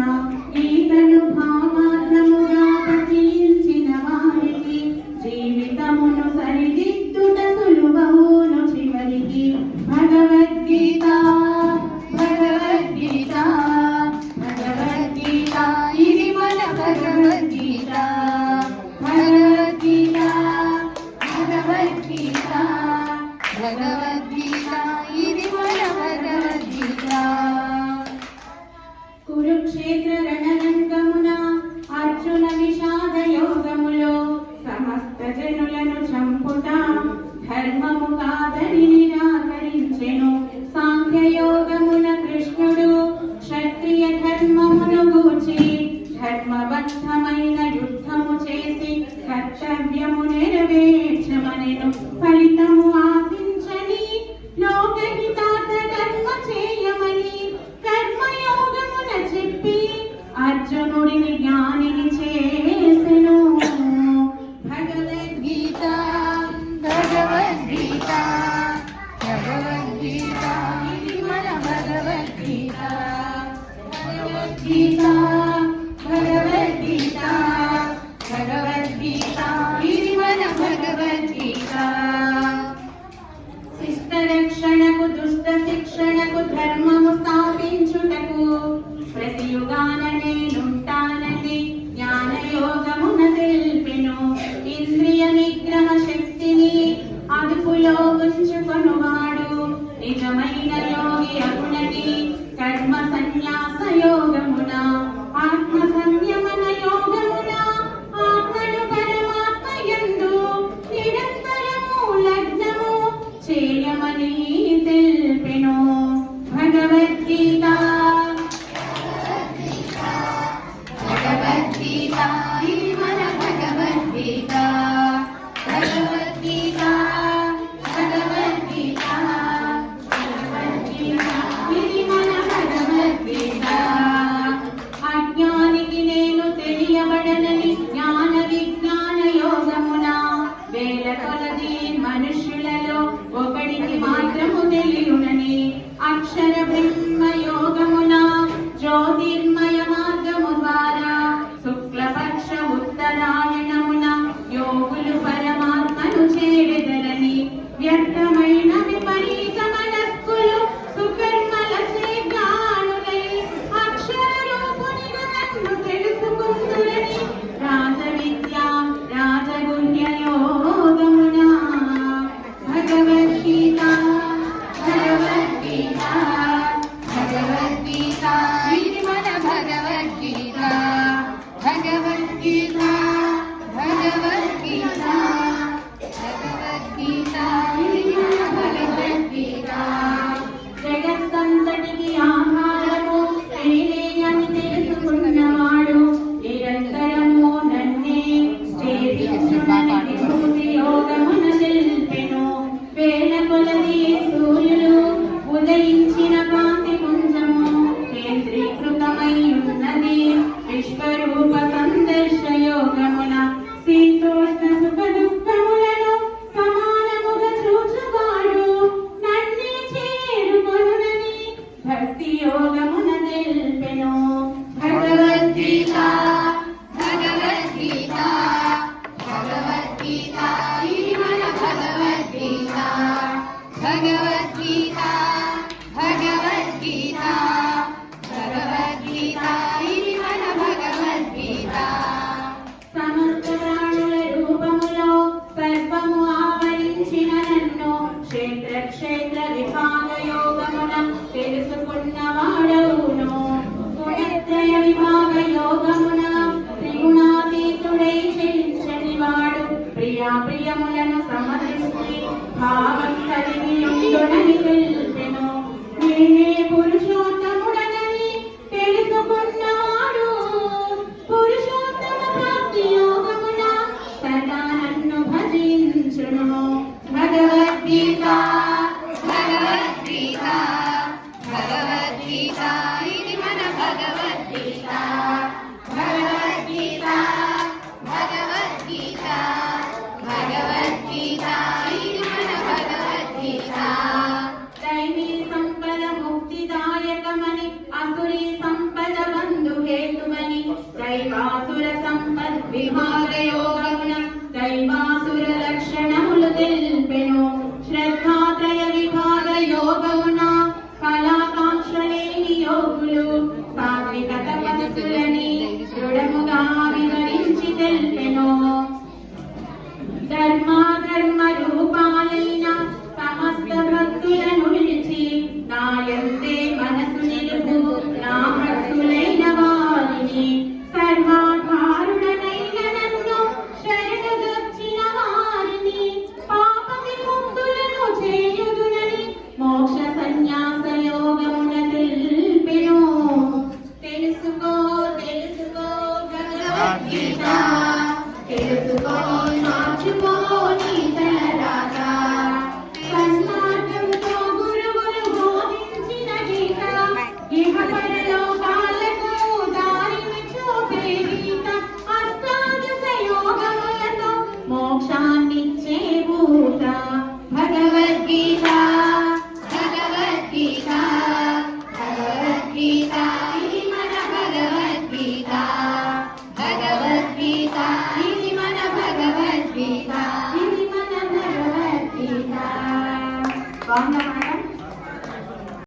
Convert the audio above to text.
now. Kurukshetra రణరంగమున Arjuna విషాద యోగములో సమస్త జనులను చంపుట ధర్మము కాదని నిరాకరించెను. సాంఖ్యయోగమున కృష్ణుడు క్షత్రియ ధర్మమును గూచి ధర్మబద్ధమైన అర్జునుడిని జ్ఞానిని చేసెను. భగవద్గీత భగవద్గీత భగవద్గీత మన భగవద్గీత భగవద్గీత. भगवद्गीता इति मन भगवद्गीता भगवद्गीता యోగమున నిల్పెను. భగవద్గీత భగవద్గీత ఇది మన భగవద్గీత. భగవద్గీత భగవద్గీత. భగవద్గీత ఇది మన భగవద్గీత. దైవీ సంపద ముక్తిదాయకమని అసురీ సంపద బంధుహేతుమని దైవా యోగులు సాత్విక తపస్సులని దృఢముగా వివరించి తెలిపెను. ధర్మ